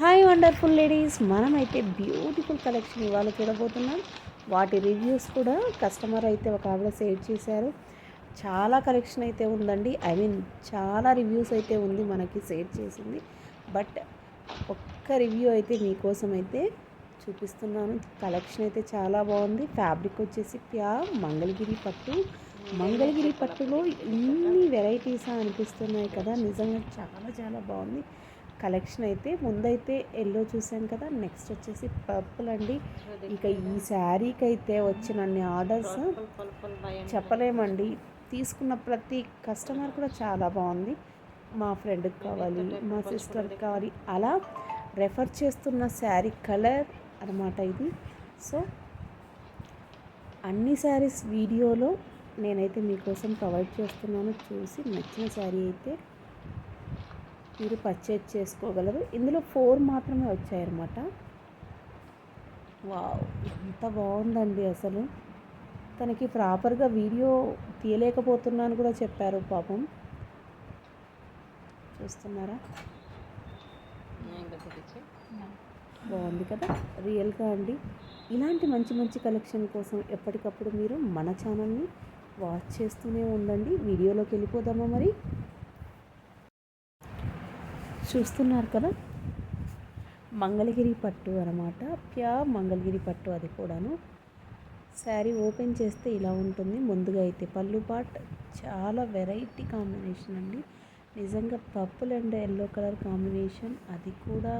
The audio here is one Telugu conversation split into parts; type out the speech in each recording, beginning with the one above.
హాయ్ వండర్ఫుల్ లేడీస్ మనమైతే బ్యూటిఫుల్ కలెక్షన్ ఇవాళ చూడబోతున్నాం. వాటి రివ్యూస్ కూడా కస్టమర్ అయితే ఒక ఆవిడ షేర్ చేశారు. చాలా కలెక్షన్ అయితే ఉందండి. ఐ మీన్ చాలా రివ్యూస్ అయితే ఉంది మనకి షేర్ చేసింది. బట్ ఒక్క రివ్యూ అయితే మీకోసం అయితే చూపిస్తున్నాను. కలెక్షన్ అయితే చాలా బాగుంది. ఫ్యాబ్రిక్ వచ్చేసి ప్యా మంగళగిరి పట్టు. మంగళగిరి పట్టులో ఇన్ని వెరైటీస్ అనిపిస్తున్నాయి కదా. నిజంగా చాలా చాలా బాగుంది. కలెక్షన్ అయితే ముందైతే ఎల్లో చూసాం కదా నెక్స్ట్ వచ్చేసి పర్పుల్ అండి. ఇక ఈ శారీకి అయితే వచ్చిన అన్ని ఆర్డర్స్ చెప్పలేమండి. తీసుకున్న ప్రతి కస్టమర్ కూడా చాలా బాగుంది. మా ఫ్రెండ్కి కావాలి మా సిస్టర్కి కావాలి అలా రెఫర్ చేస్తున్న శారీ కలర్ అనమాట ఇది. సో అన్ని శారీస్ వీడియోలో నేనైతే మీకోసం ప్రొవైడ్ చేస్తున్నాను. చూసి నచ్చిన శారీ అయితే మీరు పర్చేజ్ చేసుకోగలరు. ఇందులో ఫోర్ మాత్రమే వచ్చాయన్నమాట. వావ్ ఎంత బాగుందండి అసలు. తనకి ప్రాపర్గా వీడియో తీయలేకపోతున్నాను కూడా చెప్పారు పాపం. చూస్తున్నారా? బాగుంది కదా? రియల్గా అండి. ఇలాంటి మంచి మంచి కలెక్షన్ కోసం ఎప్పటికప్పుడు మీరు మన ఛానల్ని వాచ్ చేస్తూనే ఉండండి. వీడియోలోకి వెళ్ళిపోదామా మరి? చూస్తున్నారు కదా? మంగళగిరి పట్టు అనమాట ప్యా మంగళగిరి పట్టు అది కూడాను. శారీ ఓపెన్ చేస్తే ఇలా ఉంటుంది. ముందుగా అయితే పళ్ళు పాట్. చాలా వెరైటీ కాంబినేషన్ అండి. నిజంగా purple and yellow colour combination. అది కూడా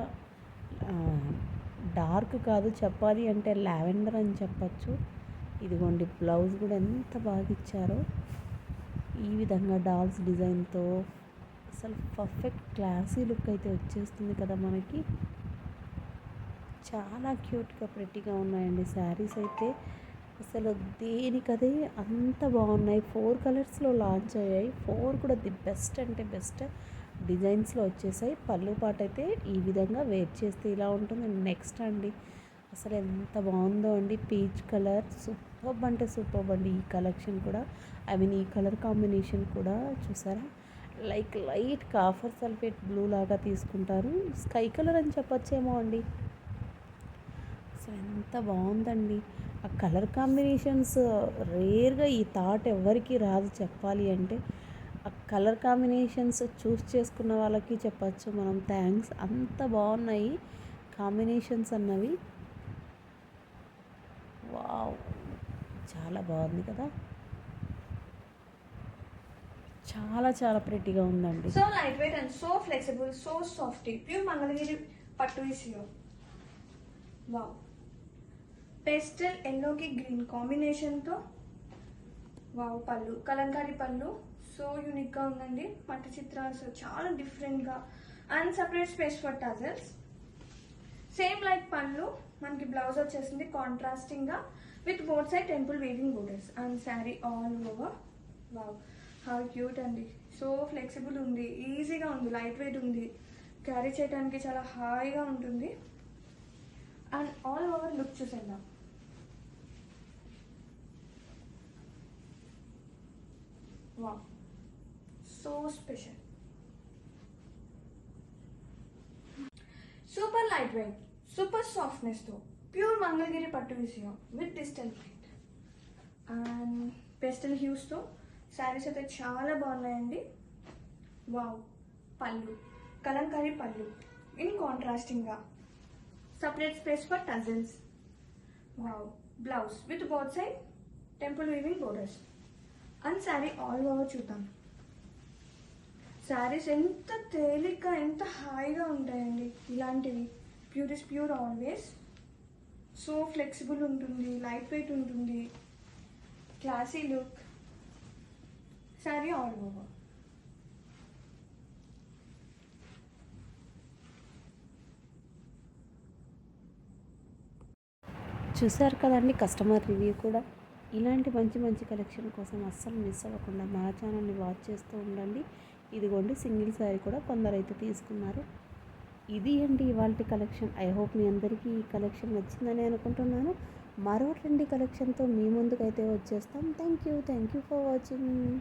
డార్క్ కాదు. చెప్పాలి అంటే లావెండర్ అని చెప్పచ్చు. ఇదిగోండి బ్లౌజ్ కూడా ఎంత బాగా ఇచ్చారో. ఈ విధంగా డాల్స్ డిజైన్తో అసలు పర్ఫెక్ట్ క్లాసీ లుక్ అయితే వచ్చేస్తుంది కదా మనకి. చాలా క్యూట్గా ప్రెట్టిగా ఉన్నాయండి శారీస్ అయితే. అసలు దేనికదే అంత బాగున్నాయి. ఫోర్ కలర్స్లో లాంచ్ అయ్యాయి. ఫోర్ కూడా ది బెస్ట్ అంటే బెస్ట్. డిజైన్స్లో వచ్చేసాయి. పళ్ళు పాట అయితే ఈ విధంగా వేర్ చేస్తే ఇలా ఉంటుంది. నెక్స్ట్ అండి అసలు ఎంత బాగుందో అండి. పీచ్ కలర్ సూపర్బ్ అంటే సూపర్బ్ అండి ఈ కలెక్షన్ కూడా. ఐ మీన్ ఈ కలర్ కాంబినేషన్ కూడా చూసారా? Like light copper sulphate blue లాగా తీసుకుంటారు. స్కై కలర్ అని చెప్పొచ్చేమో అండి. సో ఎంత బాగుందండి. ఆ కలర్ కాంబినేషన్స్ రేర్గా ఈ థాట్ ఎవరికి రాదు చెప్పాలి అంటే ఆ కలర్ కాంబినేషన్స్ చూస్ చేసుకున్న వాళ్ళకి చెప్పచ్చు. మనం థ్యాంక్స్. అంత బాగున్నాయి కాంబినేషన్స్ అన్నవి. వావ్! చాలా బాగుంది కదా. చాలా చాలా ప్రెట్టిగా ఉందండి. So light weight and so flexible so soft pure Mangalagiri పట్టు ఇసియో Wow. పేస్టల్ ఎల్లోకి గ్రీన్ కాంబినేషన్తో వావ్ పళ్ళు. కలంకారీ పళ్ళు సో యూనిక్గా ఉందండి. పట్టు చిత్రాలు చాలా డిఫరెంట్గా and separate space for tassels same like పళ్ళు. మనకి బ్లౌజ్ వచ్చేసింది కాంట్రాస్టింగ్గా with both side temple weaving borders and saree all over wow how cute అండి. సో ఫ్లెక్సిబుల్ ఉంది ఈజీగా ఉంది లైట్ వెయిట్ ఉంది. క్యారీ చేయడానికి చాలా హాయిగా ఉంటుంది. అండ్ ఆల్ ఓవర్ లుక్ చూసేద్దాం. Wow so special super light weight super సాఫ్ట్నెస్తో pure Mangalagiri పట్టు విషయం with digital print and pastel హ్యూస్తో saris అయితే చాలా బాగున్నాయండి. వావ్ పళ్ళు కలంకారీ పళ్ళు. In కాంట్రాస్టింగ్గా separate space for tassels wow blouse with both side temple weaving borders and saree all over చూద్దాం. శారీస్ ఎంత తేలిక ఎంత హాయిగా ఉంటాయండి. ఇలాంటివి. Pure is pure always so flexible ఉంటుంది లైట్ వెయిట్ ఉంటుంది. Classy look saree all over చూసారు కదండి కస్టమర్ రివ్యూ కూడా. ఇలాంటి మంచి మంచి కలెక్షన్ కోసం అస్సలు మిస్ అవ్వకుండా మా ఛానల్ని వాచ్ చేస్తూ ఉండండి. ఇదిగోండి సింగిల్ శారీ కూడా కొందరైతే తీసుకున్నారు. ఇది అండి ఇవాళ కలెక్షన్. ఐ హోప్ మీ అందరికీ ఈ కలెక్షన్ నచ్చిందని అనుకుంటున్నాను. మరో రెండు కలెక్షన్తో మీ ముందుకైతే వచ్చేస్తాం. Thank you. Thank you for watching.